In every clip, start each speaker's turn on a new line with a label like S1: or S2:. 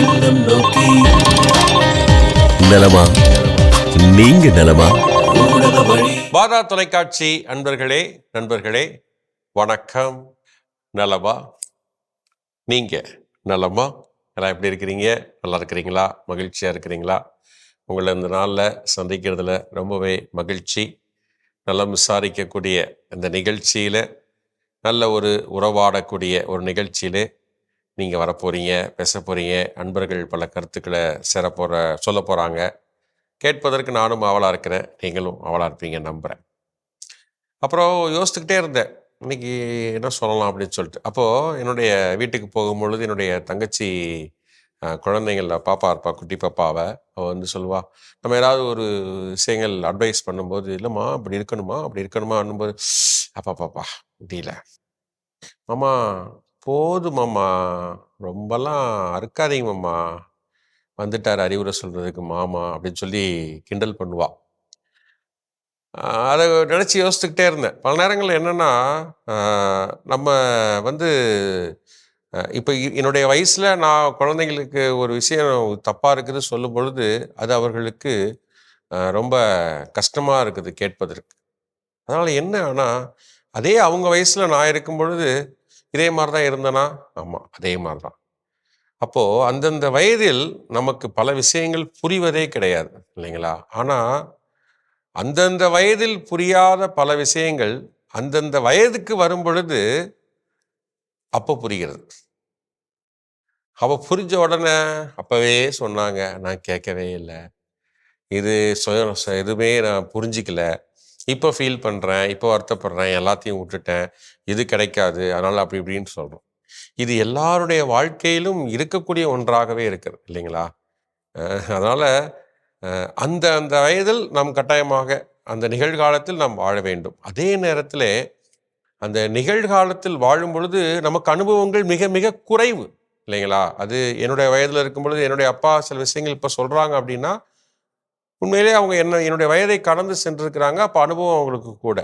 S1: இல்லம் நோக்கி.
S2: நலமா? நீங்க நலமா?
S3: பாதா தொலைக்காட்சி அன்பர்களே நண்பர்களே வணக்கம். நலமா? நீங்க நலமா? எல்லாம் எப்படி இருக்கிறீங்க? நல்லா இருக்கிறீங்களா? மகிழ்ச்சியா இருக்கிறீங்களா? உங்களை இந்த நாளில் சந்திக்கிறதுல ரொம்பவே மகிழ்ச்சி. நலம் விசாரிக்கக்கூடிய இந்த நிகழ்ச்சியில் நல்ல ஒரு உறவாடக்கூடிய ஒரு நிகழ்ச்சியிலே நீங்கள் வரப்போகிறீங்க பேச போகிறீங்க அன்பர்கள் பல கருத்துக்களை சிற போகிற சொல்ல போகிறாங்க கேட்பதற்கு நானும் அவளாக இருக்கிறேன். நீங்களும் அவளாக இருப்பீங்க நம்புகிறேன் அப்புறம் யோசித்துக்கிட்டே இருந்தேன். இன்னைக்கு என்ன சொல்லலாம் அப்படின்னு சொல்லிட்டு. அப்போது என்னுடைய வீட்டுக்கு போகும்பொழுது என்னுடைய தங்கச்சி குழந்தைங்கள பாப்பா இருப்பா குட்டி பாப்பாவை. அவள் வந்து சொல்லுவாள் நம்ம ஏதாவது ஒரு விஷயங்கள் அட்வைஸ் பண்ணும்போது இல்லைம்மா இப்படி இருக்கணுமா அப்படி இருக்கணுமா போது அப்பா பாப்பா முடியல மாமா போதும் மாமா. ரொம்பலாம் அறுக்காதீங்க மாமா. வந்துட்டார் அறிவுரை சொல்கிறதுக்கு மாமா அப்படின்னு சொல்லி கிண்டல் பண்ணுவா. அதை நினச்சி யோசிச்சுக்கிட்டே இருந்தேன். பல நேரங்களில் என்னென்னா நம்ம வந்து இப்போ என்னுடைய வயசில் நான் குழந்தைங்களுக்கு ஒரு விஷயம் தப்பாக இருக்குது சொல்லும் பொழுது அது அவர்களுக்கு ரொம்ப கஷ்டமாக இருக்குது கேட்பதற்கு. அதனால் என்ன ஆனால் அதே அவங்க வயசில் நான் இருக்கும் பொழுது இதே மாதிரி தான் இருந்தனா? ஆமாம் அதே மாதிரி தான் அப்போது அந்தந்த வயதில் நமக்கு பல விஷயங்கள் புரிவதே கிடையாது இல்லைங்களா? ஆனால் அந்தந்த வயதில் புரியாத பல விஷயங்கள் அந்தந்த வயதுக்கு வரும் பொழுது அப்போ புரிகிறது. அவள் புரிஞ்ச உடனே அப்போவே சொன்னாங்க நான் கேட்கவே இல்லை. இது சுய எதுவுமே நான் புரிஞ்சிக்கல. இப்போ ஃபீல் பண்ணுறேன் இப்போ வருத்தப்படுறேன் எல்லாத்தையும் விட்டுட்டேன் இது கிடைக்காது அதனால் அப்படி இப்படின்னு சொல்கிறோம் இது எல்லாருடைய வாழ்க்கையிலும் இருக்கக்கூடிய ஒன்றாகவே இருக்கிறது இல்லைங்களா? அதனால் அந்த அந்த வயதில் நாம் கட்டாயமாக அந்த நிகழ்காலத்தில் நாம் வாழ வேண்டும். அதே நேரத்தில் அந்த நிகழ்காலத்தில் வாழும் பொழுது நமக்கு அனுபவங்கள் மிக மிக குறைவு இல்லைங்களா? அது என்னுடைய வயதில் இருக்கும் பொழுது என்னுடைய அப்பா சில விஷயங்கள் இப்போ சொல்கிறாங்க அப்படின்னா உண்மையிலே அவங்க என்ன என்னுடைய வயதை கடந்து சென்றிருக்கிறாங்க. அப்போ அனுபவம் அவங்களுக்கு கூட.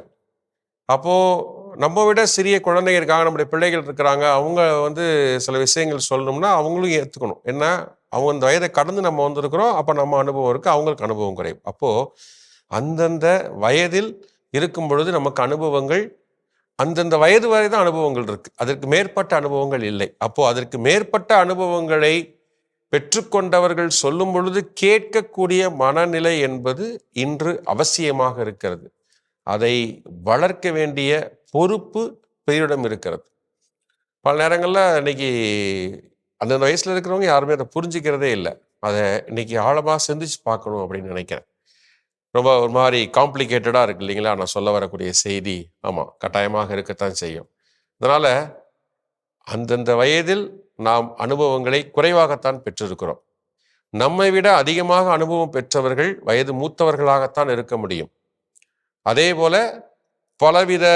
S3: அப்போது நம்ம விட சிறிய குழந்தைங்க இருக்காங்க நம்முடைய பிள்ளைகள் இருக்கிறாங்க. அவங்க வந்து சில விஷயங்கள் சொல்லணும்னா அவங்களும் ஏற்றுக்கணும் என்ன? அவங்க அந்த வயதை கடந்து நம்ம வந்திருக்கிறோம். அப்போ நம்ம அனுபவம் இருக்குது அவங்களுக்கு அனுபவம் குறையும். அப்போது அந்தந்த வயதில் இருக்கும் பொழுது நமக்கு அனுபவங்கள் அந்தந்த வயது வரை தான் அனுபவங்கள் இருக்குது அதற்கு மேற்பட்ட அனுபவங்கள் இல்லை. அப்போது அதற்கு மேற்பட்ட அனுபவங்களை பெற்றுக்கொண்டவர்கள் சொல்லும் பொழுது கேட்கக்கூடிய மனநிலை என்பது இன்று அவசியமாக இருக்கிறது. அதை வளர்க்க வேண்டிய பொறுப்பு பெரியிடம் இருக்கிறது. பல நேரங்களில் இன்னைக்கு அந்தந்த வயசில் இருக்கிறவங்க யாருமே அதை புரிஞ்சிக்கிறதே இல்லை. அதை இன்னைக்கு ஆழமாக சிந்திச்சு பார்க்கணும் அப்படின்னு நினைக்கிறேன். ரொம்ப ஒரு மாதிரி காம்ப்ளிகேட்டடாக இருக்கு இல்லைங்களா? நான் சொல்ல வரக்கூடிய செய்தி. ஆமாம் கட்டாயமாக இருக்கத்தான் செய்யும். அதனால் அந்தந்த வயதில் நாம் அனுபவங்களை குறைவாகத்தான் பெற்றிருக்கிறோம். நம்மை விட அதிகமாக அனுபவம் பெற்றவர்கள் வயது மூத்தவர்களாகத்தான் இருக்க முடியும். அதே போல பலவித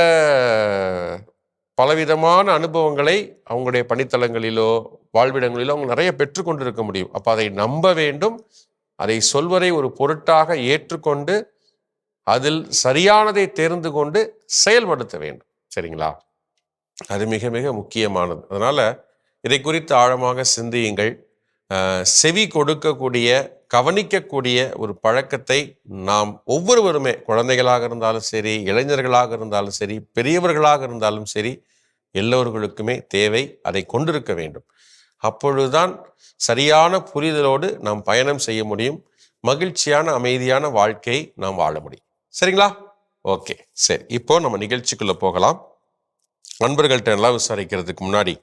S3: பலவிதமான அனுபவங்களை அவங்களுடைய பணித்தளங்களிலோ வாழ்விடங்களிலோ அவங்க நிறைய பெற்றுக்கொண்டு இருக்க முடியும். அப்போ அதை நம்ப வேண்டும். அதை சொல்வதை ஒரு பொருட்டாக ஏற்றுக்கொண்டு அதில் சரியானதை தேர்ந்து கொண்டு செயல்படுத்த வேண்டும். சரிங்களா? அது மிக மிக முக்கியமானது. அதனால இதை குறித்து ஆழமாக சிந்தியுங்கள். செவி கொடுக்கக்கூடிய கவனிக்கக்கூடிய ஒரு பழக்கத்தை நாம் ஒவ்வொருவருமே குழந்தைகளாக இருந்தாலும் சரி இளைஞர்களாக இருந்தாலும் சரி பெரியவர்களாக இருந்தாலும் சரி எல்லோர்களுக்குமே தேவை அதை கொண்டிருக்க வேண்டும். அப்பொழுதுதான் சரியான புரிதலோடு நாம் பயணம் செய்ய முடியும். மகிழ்ச்சியான அமைதியான வாழ்க்கையை நாம் வாழ முடியும். சரிங்களா? ஓகே. சரி இப்போ நம்ம நிகழ்ச்சிக்குள்ள போகலாம். நண்பர்கள்ட்ட எல்லாம் விசாரிக்கிறதுக்கு முன்னாடி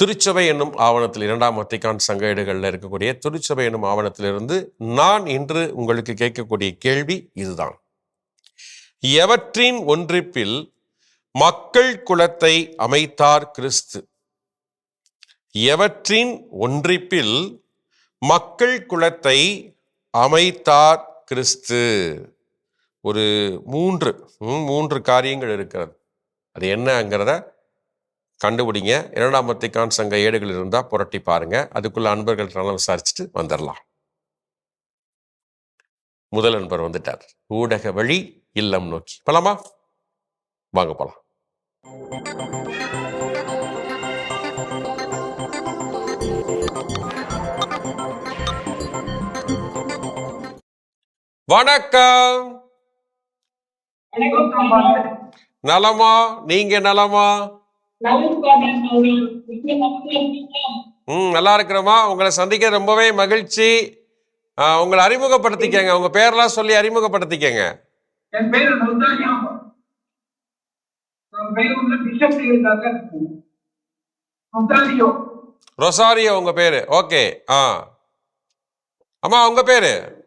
S3: திருச்சபை என்னும் ஆவணத்தில் இரண்டாம் வத்திக்கான் சங்க ஏடுகளில் இருக்கக்கூடிய திருச்சபை என்னும் ஆவணத்திலிருந்து நான் இன்று உங்களுக்கு கேட்கக்கூடிய கேள்வி இதுதான். எவற்றின் ஒன்றிப்பில் மக்கள் குலத்தை அமைத்தார் கிறிஸ்து? எவற்றின் ஒன்றிப்பில் மக்கள் குலத்தை அமைத்தார் கிறிஸ்து? ஒரு மூன்று மூன்று காரியங்கள் இருக்கிறது. அது என்னங்கிறத கண்டுபிடிங்க. இரண்டாம் மத்திக்கான் சங்க ஏடுகள் இருந்தால் புரட்டி பாருங்க. அதுக்குள்ள அன்பர்கள் நல்லா விசாரிச்சுட்டு வந்துடலாம் முதல் அன்பர் வந்துட்டார். ஊடக வழி இல்லம் நோக்கி. போலாமா? வாங்க போலாம். வணக்கம். நலமா? நீங்க நலமா? ம் நல்லா இருக்கிறோமா உங்களை சந்திக்க ரொம்பவே மகிழ்ச்சி. உங்களை அறிமுகப்படுத்திக்கங்க. உங்க பேர்லாம் சொல்லி அறிமுகப்படுத்திக்கங்க.
S4: ரொசாரியோ
S3: உங்க பேரு. ஓகே. ஆ. அம்மா உங்க பேரு?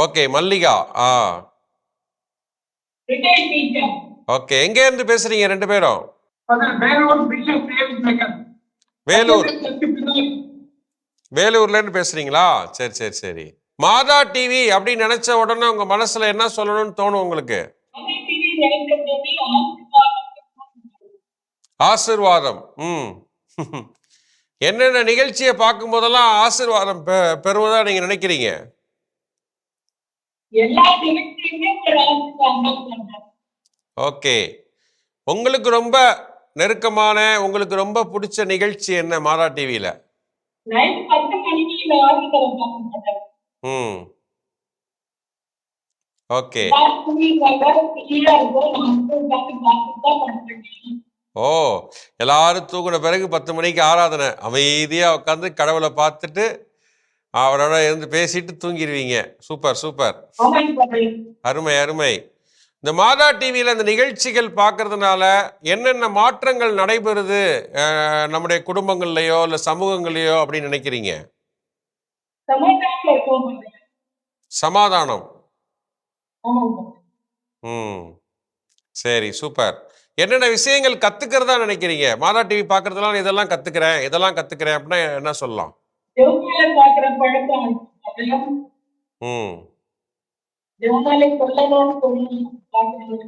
S3: ஓகே மல்லிகா. ஆ. ஓகே எங்க இருந்து பேசுறீங்க ரெண்டு பேரும்?
S4: வேலூர்
S3: வேலூர்ல இருந்து பேசுறீங்களா? சரி சரி சரி. மாதா டிவி அப்படின்னு நினைச்ச உடனே உங்க மனசுல என்ன சொல்லணும்னு தோணும் உங்களுக்கு? ஆசிர்வாதம். ம். என்னென்ன நிகழ்ச்சியை பார்க்கும் போதெல்லாம் ஆசிர்வாதம் பெறுவதா நீங்க நினைக்கிறீங்க? ஓகே. உங்களுக்கு ரொம்ப நெருக்கமான உங்களுக்கு ரொம்ப பிடிச்ச நிகழ்ச்சி என்ன மாதா டிவியில ம். ஓகே. ஓ எல்லாரும் தூங்கின பிறகு பத்து மணிக்கு ஆராதனை. அமைதியா உட்காந்து கடவுளை பார்த்துட்டு அவரோட இருந்து பேசிட்டு தூங்கிடுவீங்க சூப்பர் சூப்பர். அருமை அருமை. இந்த மாதா டிவியில் இந்த நிகழ்ச்சிகள் பார்க்கறதுனால என்னென்ன மாற்றங்கள் நடைபெறுது நம்முடைய குடும்பங்கள்லையோ இல்லை சமூகங்கள்லையோ அப்படின்னு நினைக்கிறீங்க?
S5: சமாதானம்.
S3: ம். சரி சூப்பர். என்னென்ன விஷயங்கள் கத்துக்கிறதா நினைக்கிறீங்க? மாதா டிவி பார்க்கறதுலாம் இதெல்லாம் கத்துக்கிறேன் இதெல்லாம் கத்துக்கிறேன் அப்படின்னா என்ன சொல்லலாம்? ம்.
S5: ஜெவமாலை சொல்லணும்னு சொல்லி பார்க்கணும்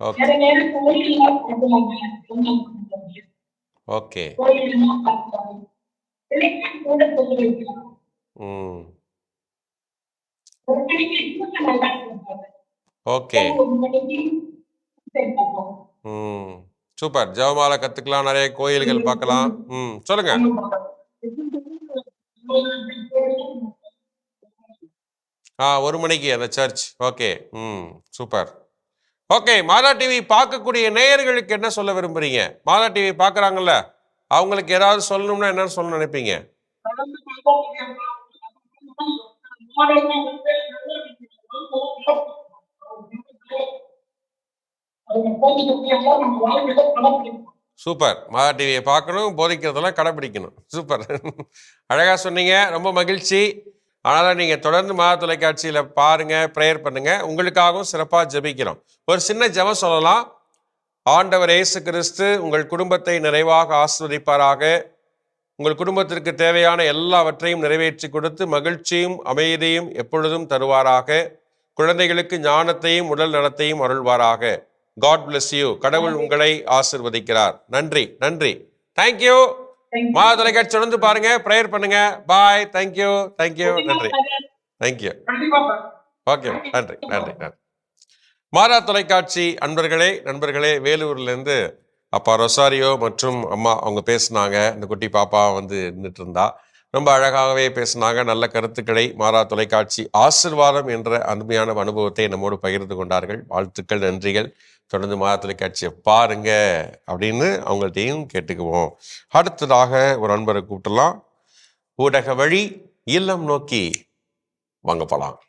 S3: ஓகே.
S5: வேற நேரம் கோயிலாம் பார்க்கலாங்க ஜெவமாலை பார்க்கறாங்க.
S3: ஓகே
S5: கோயிலாம் பார்க்கறாங்க பிள்ளைங்க கூட சொல்லி வைக்கலாம்
S3: ம்.
S5: ஒரு மணிக்கு தூக்கம் நல்லா இருக்கும் பாப்பேன்.
S3: ஓகே.
S5: ஒரு மணிக்கு சரி பார்ப்போம்.
S3: ம். சூப்பர். ஜெபமாலை கத்துக்கலாம். நிறைய கோயில்கள் பார்க்கலாம். ம். சொல்லுங்க. ஆ ஒரு மணிக்கு அந்த சர்ச் ஓகே ம் சூப்பர் ஓகே மாதா டிவி பார்க்கக்கூடிய நேயர்களுக்கு என்ன சொல்ல விரும்புறீங்க? மாதா டிவி பார்க்குறாங்கல்ல? அவங்களுக்கு ஏதாவது சொல்லணும்னா என்ன சொல்ல நினைப்பீங்க? சூப்பர் மாதா டிவியை பார்க்கணும் போதிக்கிறதெல்லாம் கடைப்பிடிக்கணும். சூப்பர் அழகாக சொன்னீங்க. ரொம்ப மகிழ்ச்சி. அதனால் நீங்கள் தொடர்ந்து மாதா தொலைக்காட்சியில் பாருங்கள் ப்ரேயர் பண்ணுங்கள் உங்களுக்காகவும் சிறப்பாக ஜெபிக்கிறோம். ஒரு சின்ன ஜெபம் சொல்லலாம். ஆண்டவர் இயேசு கிறிஸ்து உங்கள் குடும்பத்தை நிறைவாக ஆஸ்வதிப்பாராக. உங்கள் குடும்பத்திற்கு தேவையான எல்லாவற்றையும் நிறைவேற்றி கொடுத்து மகிழ்ச்சியும் அமைதியும் எப்பொழுதும் தருவாராக. குழந்தைகளுக்கு ஞானத்தையும் உடல் நலத்தையும் அருள்வாராக. காட் bless யூ கடவுள் உங்களை ஆசிர்வதிக்கிறார். நன்றி நன்றி. தேங்க்யூ மாத தொலைக்காட்சி தொடர்ந்து பாருங்க. ப்ரேயர் பண்ணுங்க. Bye thank you thank you நன்றி. தேங்க்யூ ஓகே நன்றி. நன்றி. நன்றி. மாதா தொலைக்காட்சி அன்பர்களே நண்பர்களே வேலூர்லேருந்து அப்பா ரொசாரியோ மற்றும் அம்மா அவங்க பேசுனாங்க. இந்த குட்டி பாப்பா வந்து நின்றுட்டு இருந்தா. ரொம்ப அழகாகவே பேசினாங்க. நல்ல கருத்துக்களை மாறா தொலைக்காட்சி ஆசிர்வாதம் என்ற அருமையான அனுபவத்தை நம்மோடு பகிர்ந்து கொண்டார்கள். வாழ்த்துக்கள் நன்றிகள். தொடர்ந்து மாறா தொலைக்காட்சியை பாருங்க அப்படின்னு அவங்கள்ட்டையும் கேட்டுக்குவோம். அடுத்ததாக ஒரு நண்பரை கூப்பிடலாம். ஊடக வழி இல்லம் நோக்கி வாங்க போலாம்.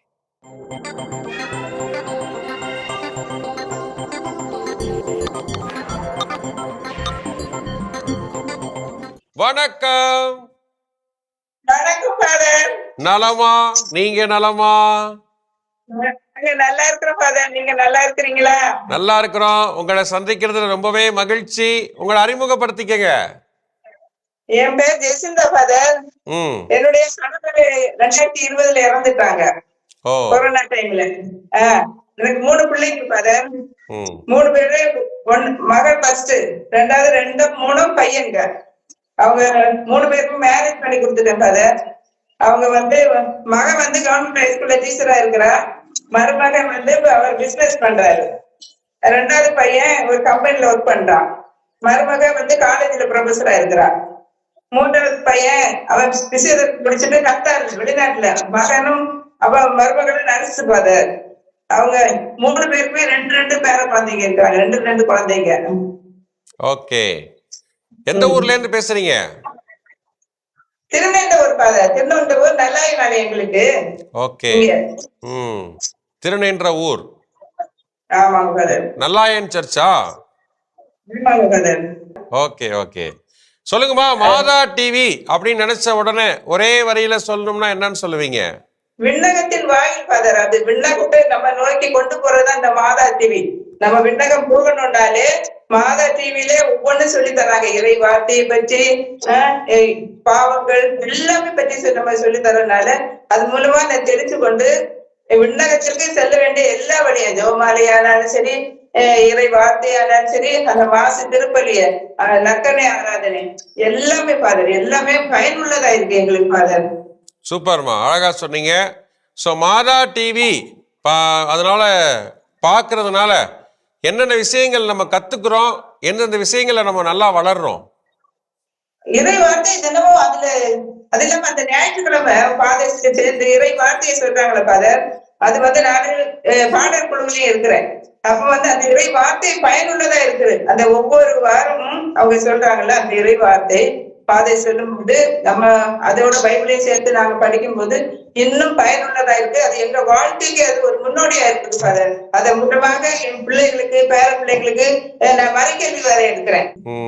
S3: வணக்கம். நலமா? நீங்க நலமா?
S6: நல்லா இருக்கிறோம் நல்லா
S3: இருக்கிறோம். உங்களை சந்திக்கிறதுல ரொம்பவே மகிழ்ச்சி. உங்களை அறிமுகப்படுத்திக்கங்க.
S6: என் பேர் ஜெசிந்தா ஃபாதர்
S3: ம்.
S6: என்னுடைய கணவர் ரெண்டாயிரத்தி இருபதுல இறந்துட்டாங்க. கொரோனா டைம்ல எனக்கு மூணு பிள்ளைங்க ஃபாதர் மூணு பேரு ஒன் மகள் ஃபர்ஸ்ட் ரெண்டாவது ரெண்டு மூணும் பையங்க அவங்க மூணு பேருக்கும் மேரேஜ் பண்ணி கொடுத்துட்டேன் ஃபாதர் அவங்க வந்து மகன் வந்து கவர்மெண்ட் ஹைஸ்கூல்ல டீச்சரா இருக்கிறா. மருமகன் வந்து அவர் பிசினஸ் பண்றாரு. ரெண்டாவது பையன் ஒரு கம்பெனில ஒர்க் பண்றான். மருமகன் வந்து காலேஜ்ல ப்ரொஃபஸரா இருக்கிறான் மூன்றாவது பையன் அவன் பிசினஸ் முடிச்சுட்டு கத்தாரு வெளிநாட்டுல. மகனும் அவ மருமகளும் நர்ஸ் ஃபாதர் அவங்க மூணு பேருமே ரெண்டு ரெண்டு பேர குழந்தைங்க இருக்காங்க. ரெண்டு ரெண்டு குழந்தைங்க.
S3: ஓகே எந்த ஊர்ல இருந்து பேசுறீங்க?
S6: திருநெண்டூர் ஃபாதர் திருநெண்டூர் நல்லாய் நாடு எங்களுக்கு.
S3: ஓகே. ம். திருநென்ற ஊர் நல்லாயன் சர்ச்சா? Okay okay. சொல்லுங்கம்மா மாதா டிவி அப்படின்னு நினைச்ச உடனே ஒரே வரியில சொல்லணும்னா என்னன்னு சொல்லுவீங்க?
S6: விண்ணகத்தின் வாயில் ஃபாதர். அது விண்ணகத்தை நம்ம நோக்கி கொண்டு போறதுதான் இந்த மாதா டிவி நம்ம விண்ணகம் போகணும்னாலே மாதா டிவிலே ஒவ்வொன்னு சொல்லி தராங்க இறை வார்த்தையை பற்றி பாவங்கள் எல்லாமே பற்றி நம்ம சொல்லி தரனால அது மூலமா நான் தெரிஞ்சு கொண்டு விண்ணகத்திற்கு செல்ல வேண்டிய எல்லா வழியும் ஜோமாலையானாலும் சரி அஹ், இறை வார்த்தையானாலும் சரி அந்த மாசு திருப்பலிய நக்கனை ஆராதனை எல்லாமே ஃபாதர் எல்லாமே பயனுள்ளதா இருக்கு எங்களுக்கு ஃபாதர்
S3: சூப்பர்மா அழகா சொன்னீங்க. ஸோ மாதா டிவி பா அதனால பார்க்கறதுனால என்னென்ன விஷயங்கள் நம்ம கத்துக்கிறோம் எந்தெந்த விஷயங்களை நம்ம நல்லா வளர்றோம்.
S6: இறை வார்த்தை தினமும் அதுல அது இல்லாம அந்த ஞாயிற்றுக்கிழமை பாதர் சேர்ந்து இறை வார்த்தையை சொல்றாங்களே பாதர் அது வந்து நானு பாடல் குழுவிலையும் இருக்கிறேன். அப்ப வந்து அந்த இறை வார்த்தை பயனுள்ளதா இருக்குது. அந்த ஒவ்வொரு வாரமும் அவங்க சொல்றாங்கல்ல அந்த இறை வார்த்தை. பாதை சொல்லும்போது நம்ம அதோட பைபிளையும் சேர்த்து நாங்க படிக்கும்போது இன்னும் பயனுள்ளதா இருக்கு. அது எங்க வாழ்க்கைக்கு அது ஒரு முன்னோடியா இருக்குது ஃபாதர். அதை மூலமாக என் பிள்ளைகளுக்கு பேர பிள்ளைகளுக்கு அஹ், நான் மறைக்கல்வி வேற எடுக்கிறேன்.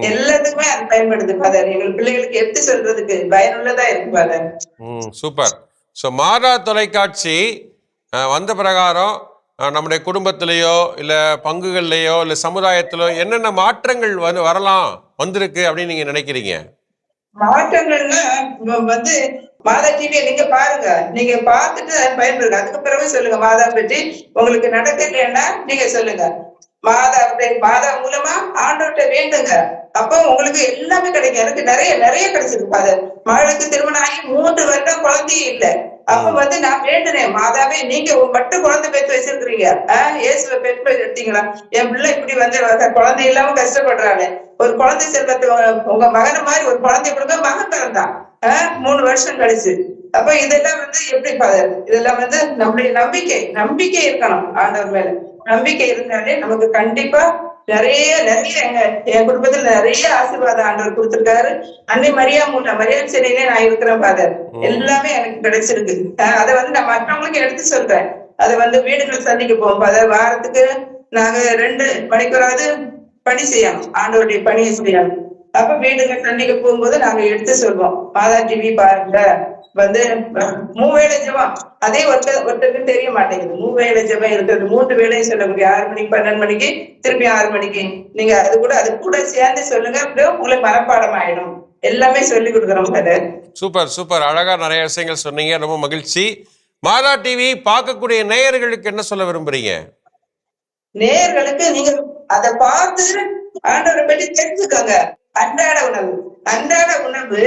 S6: எல்லாத்துக்குமே அது பயன்படுது ஃபாதர். எங்கள் பிள்ளைகளுக்கு எடுத்து சொல்றதுக்கு பயனுள்ளதா இருக்கு ஃபாதர்.
S3: சூப்பர். ஸோ மாதா தொலைக்காட்சி வந்த பிரகாரம் நம்முடைய குடும்பத்திலேயோ இல்லை பங்குகள்லையோ இல்லை சமுதாயத்திலோ என்னென்ன மாற்றங்கள் வந்து வரலாம் வந்திருக்கு அப்படின்னு நீங்கள் நினைக்கிறீங்க?
S6: மாற்றங்கள்னா வந்து மாதா டிவியை நீங்க பாருங்க. நீங்க பார்த்துட்டு பயன்படுங்க அதுக்கு பிறகு சொல்லுங்க மாதா பற்றி உங்களுக்கு நடக்கலைன்னா நீங்க சொல்லுங்க. மாதா மாதா மூலமா ஆண்டவர்கிட்ட வேண்டுங்க. அப்போ உங்களுக்கு எல்லாமே கிடைக்கும். எனக்கு நிறைய நிறைய கிடைச்சிருக்கு ஃபாதர் மகளுக்கு திருமணம் ஆகி மூன்று வருடம் குழந்தையே இல்ல. அப்ப வந்து நான் வேண்டுனேன் மாதாவே நீங்க மட்டும் குழந்தை பெற்று வச்சிருக்கிறீங்க. ஆஹ் இயேசுவை பெற்று எடுத்தீங்களா? என் பிள்ளை இப்படி வந்து குழந்தை இல்லாம கஷ்டப்படுறாங்க ஒரு குழந்தை செல்வத்தை உங்க- மகனை மாதிரி ஒரு குழந்தை கொடுங்க மகன் பிறந்தான். ஆஹ் மூணு வருஷம் கழிச்சு. அப்ப இதெல்லாம் வந்து எப்படி ஃபாதர் இதெல்லாம் வந்து நம்முடைய நம்பிக்கை நம்பிக்கை இருக்கணும் ஆண்டவர் மேல. நம்பிக்கை இருந்தாலே நமக்கு கண்டிப்பா நிறைய நிறைய எங்க என் குடும்பத்துல நிறைய ஆசீர்வாதம் ஆண்டவர் கொடுத்திருக்காரு. அன்னை மரியா மூலம் மரியாதை சிலையிலே நான் இருக்கிறேன் ஃபாதர் எல்லாமே எனக்கு கிடைச்சிருக்கு. அதை வந்து நான் மற்றவங்களுக்கு எடுத்து சொல்றேன். அதை வந்து வீடுகள் சந்திக்க போவோம் ஃபாதர் வாரத்துக்கு நாங்க ரெண்டு மணிக்கூறாவது பணி செய்யணும் ஆண்டவருடைய பணியை செய்யணும். அப்ப வீடுகள் சந்திக்க போகும்போது நாங்க எடுத்து சொல்வோம் மாதா டிவி பாருங்க. வந்து மூவேளை ஜெபம். அதே ஒருத்தர் ஒருத்தருக்கு தெரிய மாட்டேங்குது. மூவேளை ஜெபம் இருக்கிறது மூன்று வேளையும் சொல்ல முடியும் ஆறு மணிக்கு பன்னெண்டு மணிக்கு திருப்பி ஆறு மணிக்கு. நீங்க அது கூட அது கூட சேர்ந்து சொல்லுங்க அப்படியே உங்களுக்கு மனப்பாடம் ஆயிடும். எல்லாமே சொல்லி கொடுக்குறோம்
S3: சூப்பர் சூப்பர். அழகா நிறைய விஷயங்கள் சொன்னீங்க. ரொம்ப மகிழ்ச்சி. மாதா டிவி பார்க்கக்கூடிய நேயர்களுக்கு என்ன சொல்ல விரும்புறீங்க?
S6: நேயர்களுக்கு நீங்க அதை பார்த்து ஆண்டவரை பற்றி தெரிஞ்சுக்கோங்க. அன்றாட உணவு. அன்றாட உணவு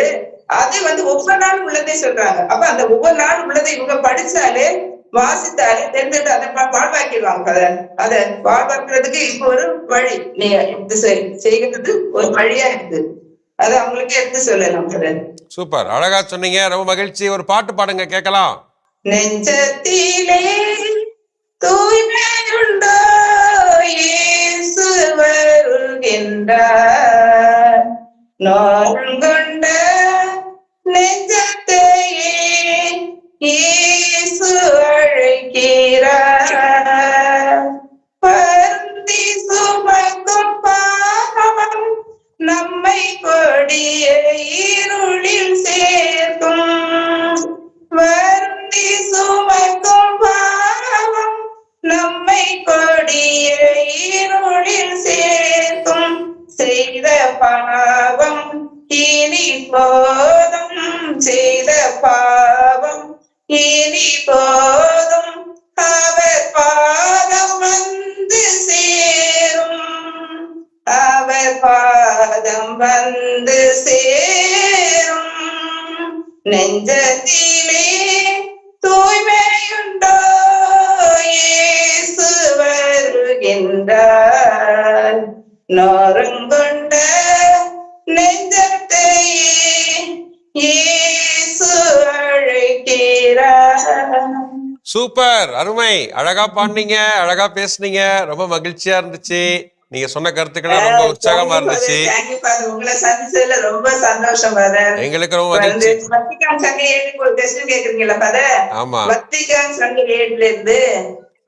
S6: அது வந்து ஒவ்வொரு நாளும் உள்ளதே சொல்றாங்க. அப்ப அந்த ஒவ்வொரு நாளும் உள்ளதை இவங்க படிச்சாலே வாசித்தாலே தெரிஞ்சுட்டு அதை வாழ்வாக்கிடுவாங்க அதை அதை வாழ்வாக்குறதுக்கு இப்ப ஒரு வழி. நீங்க செய்- செய்கிறது ஒரு வழியா இருக்கு. அதை அவங்களுக்கு எடுத்து சொல்லலாம்.
S3: சூப்பர். அழகா சொன்னீங்க. ரொம்ப மகிழ்ச்சி. ஒரு பாட்டு பாடுங்க. கேட்கலாம்.
S6: நெஞ்சத்திலே தூய்மையுண்டோ? இயேசு வருகின்றார். நோருங்கொண்ட நெஞ்சத்தையே இயேசு அழைக்கிறார். பருந்தி சுமக்கும் பாவம் நம்மை கொடிய இருளில் சேர்க்கும். வருந்தி சுமக்கும் பாவம் நம்மை கொடிய இருளில் பாவம். இனி போதும். அவர் பாதம் வந்து சேரும். அவர் பாதம் வந்து சேரும். நெஞ்சத்திலே தூய்மையுண்டோ? இயேசு வருகின்றார். நோருங்கொண்ட நெஞ்சத்தையே ஏ
S3: சூப்பர் அருமை. அழகா பாடினீங்க அழகா பேசுனீங்க. ரொம்ப மகிழ்ச்சியா இருந்துச்சு. நீங்க சொன்ன கருத்துக்கள் ரொம்ப உற்சாகமா இருந்துச்சு.
S6: உங்களை சந்திச்சதுல ரொம்ப சந்தோஷம்
S3: எங்களுக்கு ரொம்ப மகிழ்ச்சி.
S6: வத்திகான் சங்க ஏழுக்கு ஒரு கொஸ்டின் கேக்குறீங்களா ஃபாதர்
S3: ஆமா.
S6: வத்திகான் சங்க ஏழுல இருந்து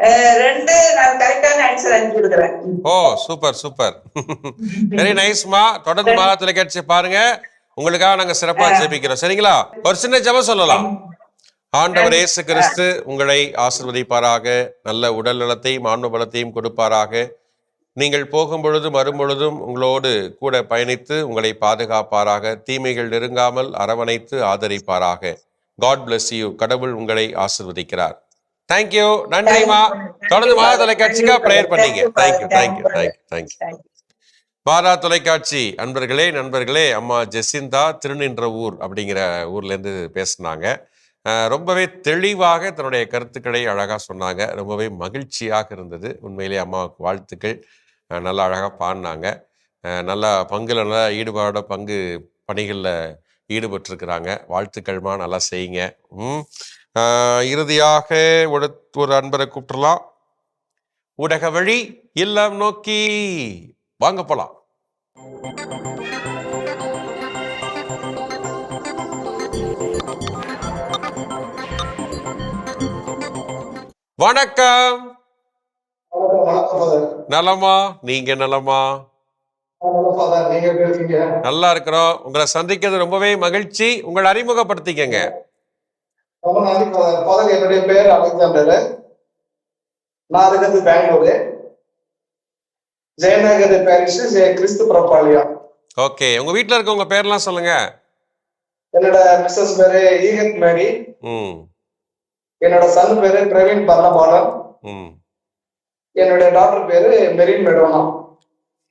S6: அஹ், ரெண்டு நான் கரெக்டான ஆன்சர் அனுப்பி கொடுக்குறேன்
S3: ஓ சூப்பர் சூப்பர். வெரி நைஸ்மா தொடர்ந்து மாதா தொலைக்காட்சி பாருங்க. உங்களுக்காக நாங்க சிறப்பா ஜெபிக்கிறோம். சரிங்களா? ஒரு சின்ன ஜெபம் சொல்லலாம். ஆண்டவர் இயேசு கிறிஸ்து உங்களை ஆசிர்வதிப்பாராக. நல்ல உடல் நலத்தையும் ஆன்ம பலத்தையும் கொடுப்பாராக. நீங்கள் போகும் பொழுதும் வரும் பொழுதும் உங்களோடு கூட பயணித்து உங்களை பாதுகாப்பாராக. தீமைகள் நெருங்காமல் அரவணைத்து ஆதரிப்பாராக. காட் bless யூ கடவுள் உங்களை ஆசிர்வதிக்கிறார். தேங்க்யூ நன்றிமா தொடர்ந்து மாதா தொலைக்காட்சிக்காக ப்ரேயர் பண்ணீங்க. Thank you thank you thank you thank you பாரா தொலைக்காட்சி. அன்பர்களே நண்பர்களே அம்மா ஜெசிந்தா திருநின்ற ஊர் அப்படிங்கிற ஊர்ல இருந்து பேசுனாங்க. ரொம்பவே தெளிவாக தன்னுடைய கருத்துக்களை அழகாக சொன்னாங்க. ரொம்பவே மகிழ்ச்சியாக இருந்தது. உண்மையிலே அம்மாவுக்கு வாழ்த்துக்கள். நல்லா அழகாக பாடினாங்க. நல்லா பங்குல நல்லா ஈடுபாட பங்கு பணிகளில் ஈடுபட்டிருக்கிறாங்க. வாழ்த்துக்கள்மா நல்லா செய்யுங்க. இறுதியாக ஒரு ஒரு அன்பரை கூப்பிடலாம். ஊடக வழி இல்லம் நோக்கி வாங்க போலாம். வணக்கம். நலமா? நீங்க நலமா? நல்லா இருக்கிறோம். உங்களை சந்திக்கிறது ரொம்பவே மகிழ்ச்சி. உங்களை அறிமுகப்படுத்திக்கங்க.
S7: என்னுடைய பேர் அலெக்சாண்டர் நான் இருக்கிறது பெங்களூரு. ஜெயநகர் பாரிஸ் கிறிஸ்து பிரபாலியம்
S3: ஓகே. உங்க வீட்ல இருக்கவங்க பேர்லாம் சொல்லுங்க.
S7: என்னோட மிஸ்ஸஸ் பேரு ஈகத் மேரி.
S3: ம்.
S7: என்னோட சன் பேரு பிரவீன் பர்ணபாலன்.
S3: ம்.
S7: என்னுடைய டாக்டர் பேரு Merin Madonna.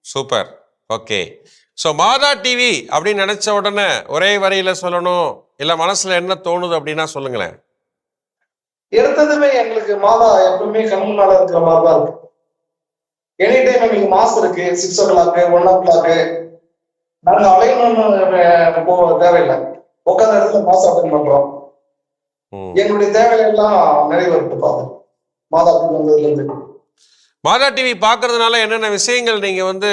S3: Super. Okay. So Matha TV அப்படின்னு நினைச்ச உடனே ஒரே வரியில சொல்லணும். இல்ல மனசுல என்ன தோணுது அப்படின்னா சொல்லுங்களேன்.
S7: எடுத்ததுமே எங்களுக்கு மாதா எப்பவுமே கண் முன்னால இருக்கிற மாதிரி தான் இருக்கு. எனி டைம் எங்களுக்கு மாசம் இருக்கு six o'clock one o'clock நாங்க அலையணும்னு எங்களுடைய தேவைகள் எல்லாம் நிறைவேறிட்டு பாது மாதா அப்படி வந்ததுல இருந்து
S3: மாதா டிவி பார்க்கறதுனால என்னென்ன விஷயங்கள் நீங்க வந்து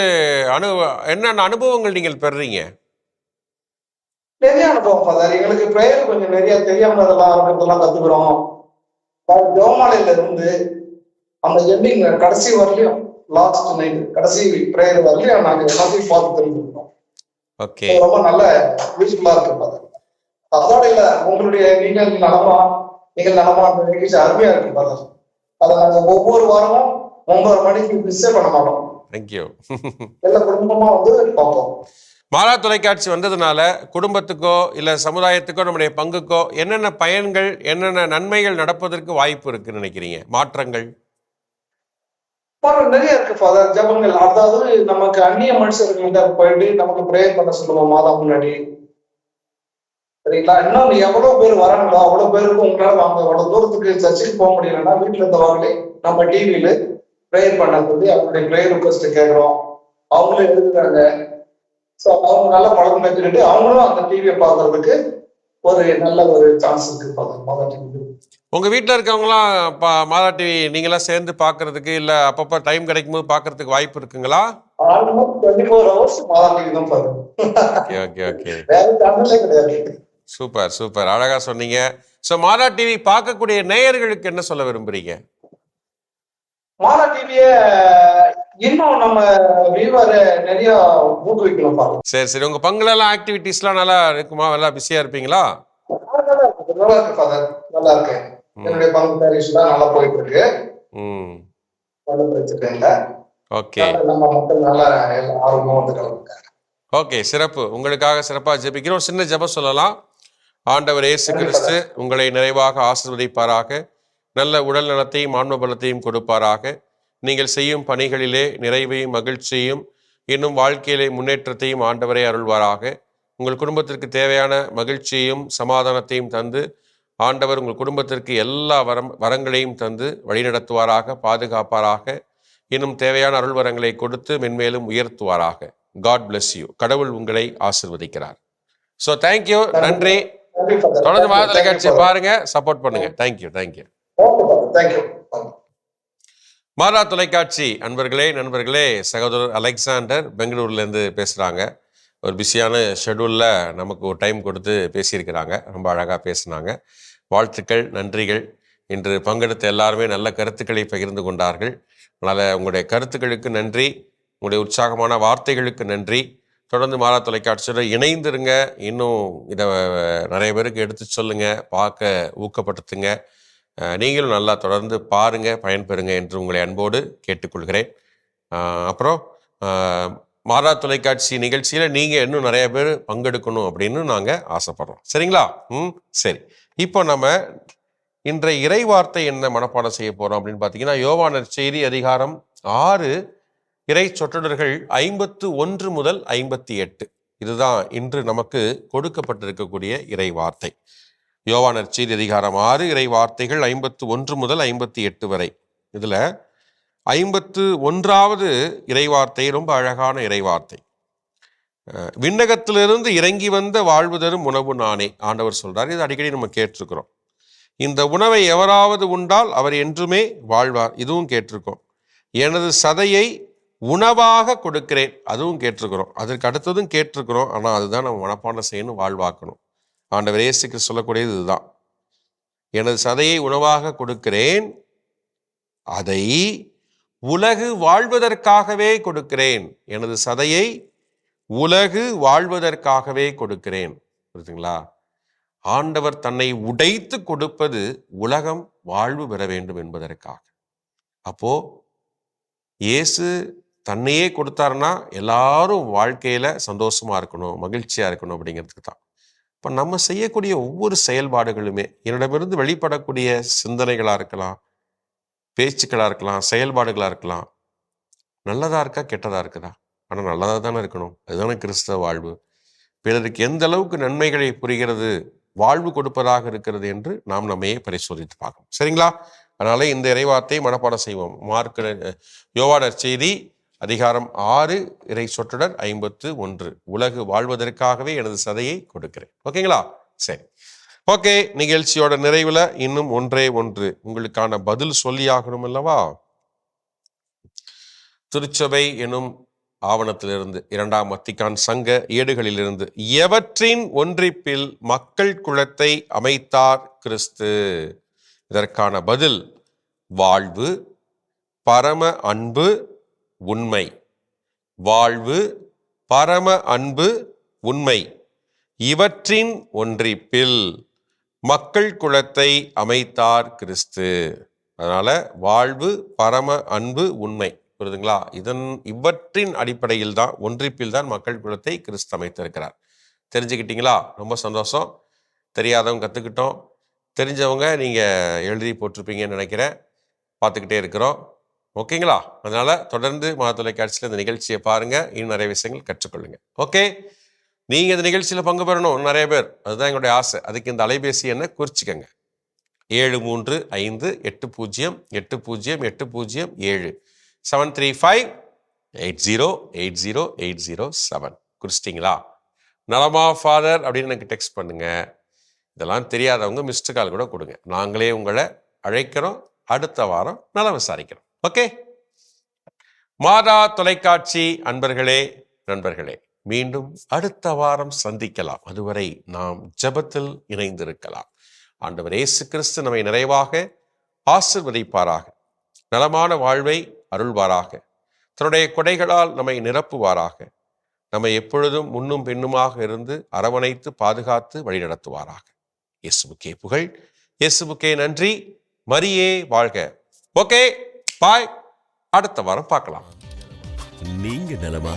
S3: அனு என்னென்ன அனுபவங்கள் நீங்கள் பெறுறீங்க?
S7: நிறைய அனுபவம் ஃபாதர் எங்களுக்கு பிரேயர் கொஞ்சம் நிறைய தெரியாமதெல்லாம் இருக்கிறதெல்லாம் கத்துக்கிறோம். ஜோமாலையில இருந்து அந்த எண்டிங் கடைசி வரலையும் லாஸ்ட் நைட் கடைசி பிரேயர் வரலையும் நாங்க எல்லாத்தையும் பார்த்து தெரிஞ்சுக்கிறோம் ரொம்ப நல்ல யூஸ்ஃபுல்லா இருக்கு ஃபாதர் அதோட இல்ல உங்களுடைய நீங்கள் நலமா நீங்கள் அந்த நிகழ்ச்சி அருமையா இருக்கு ஃபாதர் அதை நாங்க ஒவ்வொரு வாரமும் ஒன்பது மணிக்கு மிஸ்ஸே பண்ண மாட்டோம்.
S3: தேங்க்யூ
S7: எல்லா குடும்பமா வந்து பார்ப்போம்.
S3: மாதா தொலைக்காட்சி வந்ததுனால குடும்பத்துக்கோ இல்ல சமுதாயத்துக்கோ நம்முடைய பங்குக்கோ என்னென்ன பயன்கள் என்னென்ன நன்மைகள் நடப்பதற்கு வாய்ப்பு இருக்குன்னு நினைக்கிறீங்க? மாற்றங்கள்?
S7: நிறைய இருக்கு ஃபாதர் ஜபங்கள். அதாவது நமக்கு அந்நிய மனுஷர்கள்ட்ட போயிட்டு நமக்கு ப்ரேயர் பண்ண சொல்லுவோம் மாதா முன்னாடி. சரிங்களா? இன்னும் எவ்வளவு பேர் வராங்களோ அவ்வளவு பேருக்கு உங்களால வாங்க அவ்வளவு தூரத்துக்கு சர்ச்சுக்கு போக முடியலன்னா வீட்டுல இருந்தவங்களே நம்ம டிவியில ப்ரேயர் பண்ண சொல்லி அவங்களுடைய ப்ரேயர் ரிக்வஸ்ட் கேட்கிறோம். அவங்களும் எழுதுறாங்க ஸோ அவங்க நல்ல பழக்கம் வச்சுக்கிட்டு அவங்களும் அந்த டிவியை பார்க்கறதுக்கு ஒரு நல்ல ஒரு சான்ஸ் இருக்கு. மாதா டிவி
S3: உங்க வீட்டில் இருக்கவங்களாம் மாதா டிவி நீங்களாம் சேர்ந்து பார்க்கறதுக்கு இல்ல அப்பப்போ டைம் கிடைக்கும் போது பார்க்கறதுக்கு வாய்ப்பு இருக்குங்களா?
S7: Almost twenty four hours Matha TV தான் ஃபாதர்
S3: ஓகே ஓகே ஓகே
S7: வேற சேனலே கிடையாது.
S3: Super super. அழகா சொன்னீங்க. ஸோ மாதா டிவி பார்க்கக்கூடிய நேயர்களுக்கு என்ன சொல்ல விரும்புறீங்க?
S7: மாலா டிவிய இன்னும் நம்ம வியூவரை நிறைய ஊக்குவிக்கணும் பாருங்க
S3: சரி சரி. உங்க பங்குலலாம் ஆக்டிவிட்டீஸ்லாம் நல்லா இருக்குமா? நல்லா பிஸியா இருப்பீங்களா?
S7: நல்லா இருக்கு ஃபாதர் நல்லா இருக்கு என்னுடைய பங்கு பாரிஸ்லாம் நல்லா போயிட்டு இருக்கு
S3: ம்.
S7: ஒன்றும் பிரச்சனை இல்லை.
S3: ஓகே.
S7: நம்ம மக்கள் நல்லா எல்லாம் ஆர்வமா வந்து கலந்துருக்காங்க
S3: ஓகே சிறப்பு. உங்களுக்காக சிறப்பாக ஜெபிக்கிறோம். சின்ன ஜெபம் சொல்லலாம். ஆண்டவர் இயேசு கிறிஸ்து உங்களை நிறைவாக ஆசீர்வதிப்பாராக. நல்ல உடல் நலத்தையும் ஆன்ம பலத்தையும் கொடுப்பாராக. நீங்கள் செய்யும் பணிகளிலே நிறைவையும் மகிழ்ச்சியையும் இன்னும் வாழ்க்கையிலே முன்னேற்றத்தையும் ஆண்டவரே அருள்வாராக. உங்கள் குடும்பத்திற்கு தேவையான மகிழ்ச்சியையும் சமாதானத்தையும் தந்து ஆண்டவர் உங்கள் குடும்பத்திற்கு எல்லா வரம் வரங்களையும் தந்து வழிநடத்துவாராக பாதுகாப்பாராக. இன்னும் தேவையான அருள் வரங்களை கொடுத்து மென்மேலும் உயர்த்துவாராக. காட் bless யூ கடவுள் உங்களை ஆசிர்வதிக்கிறார். ஸோ தேங்க்யூ நன்றி. தொடர்ந்து மாத தொலைக்காட்சியை பாருங்க சப்போர்ட் பண்ணுங்க. தேங்க்யூ தேங்க்யூ
S7: தேங்க்யூ
S3: மாதா தொலைக்காட்சி. அன்பர்களே நண்பர்களே சகோதரர் அலெக்சாண்டர் பெங்களூர்லேருந்து பேசுகிறாங்க ஒரு பிஸியான ஷெடியூலில் நமக்கு ஒரு டைம் கொடுத்து பேசியிருக்கிறாங்க. ரொம்ப அழகாக பேசினாங்க. வாழ்த்துக்கள் நன்றிகள். இன்று பங்கெடுத்த எல்லாருமே நல்ல கருத்துக்களை பகிர்ந்து கொண்டார்கள். அதனால் உங்களுடைய கருத்துக்களுக்கு நன்றி. உங்களுடைய உற்சாகமான வார்த்தைகளுக்கு நன்றி. தொடர்ந்து மாறா தொலைக்காட்சியோட இணைந்துருங்க. இன்னும் இதை நிறைய பேருக்கு எடுத்து சொல்லுங்க பார்க்க ஊக்கப்படுத்துங்க. நீங்களும் நல்லா தொடர்ந்து பாருங்க பயன்பெறுங்க என்று உங்களை அன்போடு கேட்டுக்கொள்கிறேன். அப்புறம் மாறா தொலைக்காட்சி நிகழ்ச்சியில் நீங்கள் இன்னும் நிறைய பேர் பங்கெடுக்கணும் அப்படின்னு நாங்கள் ஆசைப்படுறோம். சரிங்களா? ம் சரி. இப்போ நம்ம இன்றைய இறை வார்த்தை என்ன மனப்பாடம் செய்ய போகிறோம் அப்படின்னு பார்த்தீங்கன்னா யோவானர் செய்தி அதிகாரம் ஆறு இறை சொற்றொடர்கள் ஐம்பத்து ஒன்று முதல் ஐம்பத்தி எட்டு. இதுதான் இன்று நமக்கு கொடுக்கப்பட்டிருக்கக்கூடிய இறை வார்த்தை. யோவானர் செய்தி அதிகாரம் ஆறு இறை வார்த்தைகள் ஐம்பத்து ஒன்று முதல் ஐம்பத்தி எட்டு வரை. இதில் ஐம்பத்து ஒன்றாவது இறைவார்த்தை ரொம்ப அழகான இறைவார்த்தை விண்ணகத்திலிருந்து இறங்கி வந்த வாழ்வு தரும் உணவு நானே ஆண்டவர் சொல்றார். இது அடிக்கடி நம்ம கேட்டிருக்கிறோம். இந்த உணவை எவராவது உண்டால் அவர் என்றுமே வாழ்வார் இதுவும் கேட்டிருக்கோம். எனது சதையை உணவாக கொடுக்கிறேன். அதுவும் கேட்டிருக்கிறோம். அதற்கு அடுத்ததும் கேட்டிருக்கிறோம். ஆனால் அதுதான் நம்ம மனப்பாடம் செய்யணும் வாழ்வாக்கணும். ஆண்டவர் இயேசுக்கு சொல்லக்கூடியது இதுதான். எனது சதையை உணவாக கொடுக்கிறேன். அதை உலகு வாழ்வதற்காகவே கொடுக்கிறேன். எனது சதையை உலகு வாழ்வதற்காகவே கொடுக்கிறேன். புரியுதுங்களா ஆண்டவர் தன்னை உடைத்து கொடுப்பது உலகம் வாழ்வு பெற வேண்டும் என்பதற்காக. அப்போ இயேசு தன்னையே கொடுத்தாருன்னா எல்லாரும் வாழ்க்கையில் சந்தோஷமாக இருக்கணும் மகிழ்ச்சியாக இருக்கணும் அப்படிங்கிறதுக்கு தான். இப்போ நம்ம செய்யக்கூடிய ஒவ்வொரு செயல்பாடுகளுமே என்னிடமிருந்து வெளிப்படக்கூடிய சிந்தனைகளாக இருக்கலாம் பேச்சுக்களாக இருக்கலாம் செயல்பாடுகளாக இருக்கலாம். நல்லதாக இருக்கா கெட்டதாக இருக்குதா? ஆனால் நல்லதாக தானே இருக்கணும். அதுதானே கிறிஸ்தவ வாழ்வு. பிறருக்கு எந்த அளவுக்கு நன்மைகளை புரிகிறது வாழ்வு கொடுப்பதாக இருக்கிறது என்று நாம் நம்மையே பரிசோதித்து பார்க்கணும். சரிங்களா? அதனால இந்த இறைவார்த்தை மனப்பாடம் செய்வோம். மார்க் யோவாடர் செய்தி அதிகாரம் ஆறு இறை சொற்றொடர் ஐம்பத்து ஒன்று. உலகு வாழ்வதற்காகவே எனது சதையை கொடுக்கிறேன். ஓகேங்களா? சரி. ஓகே நிகழ்ச்சியோட நிறைவில் இன்னும் ஒன்றே ஒன்று. உங்களுக்கான பதில் சொல்லியாகணும் அல்லவா? திருச்சபை எனும் ஆவணத்திலிருந்து இரண்டாம் வத்திக்கான் சங்க ஏடுகளிலிருந்து எவற்றின் ஒன்றிப்பில் மக்கள் குலத்தை அமைத்தார் கிறிஸ்து? இதற்கான பதில் வாழ்வு பரம அன்பு உண்மை. வாழ்வு பரம அன்பு உண்மை. இவற்றின் ஒன்றிப்பில் மக்கள் குலத்தை அமைத்தார் கிறிஸ்து. அதனால் வாழ்வு பரம அன்பு உண்மை. புரியுதுங்களா? இதன் இவற்றின் அடிப்படையில் தான் ஒன்றிப்பில் தான் மக்கள் குலத்தை கிறிஸ்து அமைத்திருக்கிறார். தெரிஞ்சுக்கிட்டீங்களா? ரொம்ப சந்தோஷம். தெரியாதவங்க கற்றுக்கிட்டோம் தெரிஞ்சவங்க நீங்கள் எழுதி போட்டிருப்பீங்கன்னு நினைக்கிறேன். பார்த்துக்கிட்டே இருக்கிறோம். ஓகேங்களா? அதனால தொடர்ந்து மா தொலைக்காட்சியில் இந்த நிகழ்ச்சியை பாருங்க. இன்னும் நிறைய விஷயங்கள் கற்றுக்கொள்ளுங்க. ஓகே? நீங்க இந்த நிகழ்ச்சியில் பங்கு பெறணும் நிறைய பேர். அதுதான் எங்களுடைய ஆசை. அதுக்கு இந்த அலைபேசி என்ன குறிச்சிக்கங்க. ஏழு மூன்று ஐந்து எட்டு பூஜ்ஜியம் எட்டு பூஜ்ஜியம் எட்டு பூஜ்ஜியம் ஏழு. Seven three five eight zero eight zero eight zero seven குறிச்சிட்டிங்களா? நலமா ஃபாதர் அப்படின்னு எனக்கு டெக்ஸ்ட் பண்ணுங்க. இதெல்லாம் தெரியாதவங்க மிஸ்டு கால் கூட கொடுங்க. நாங்களே உங்களை அழைக்கிறோம். அடுத்த வாரம் நலம் விசாரிக்கிறோம். ஓகே. மாதா தொலைக்காட்சி அன்பர்களே நண்பர்களே மீண்டும் அடுத்த வாரம் சந்திக்கலாம். அதுவரை நாம் ஜெபத்தில் இணைந்திருக்கலாம். ஆண்டவர் இயேசு கிறிஸ்து நம்மை நிறைவாக ஆசிர்வதிப்பாராக. நலமான வாழ்வை அருள்வாராக. தன்னுடைய கொடைகளால் நம்மை நிரப்புவாராக. நம்மை எப்பொழுதும் முன்னும் பின்னுமாக இருந்து அரவணைத்து பாதுகாத்து வழிநடத்துவாராக. இயேசுமுக்கே புகழ் இயேசுமுக்கே நன்றி. மரியே வாழ்க. ஓகே. பாய் அடுத்த வாரம் பார்க்கலாம்.
S2: நீங்க நலமா?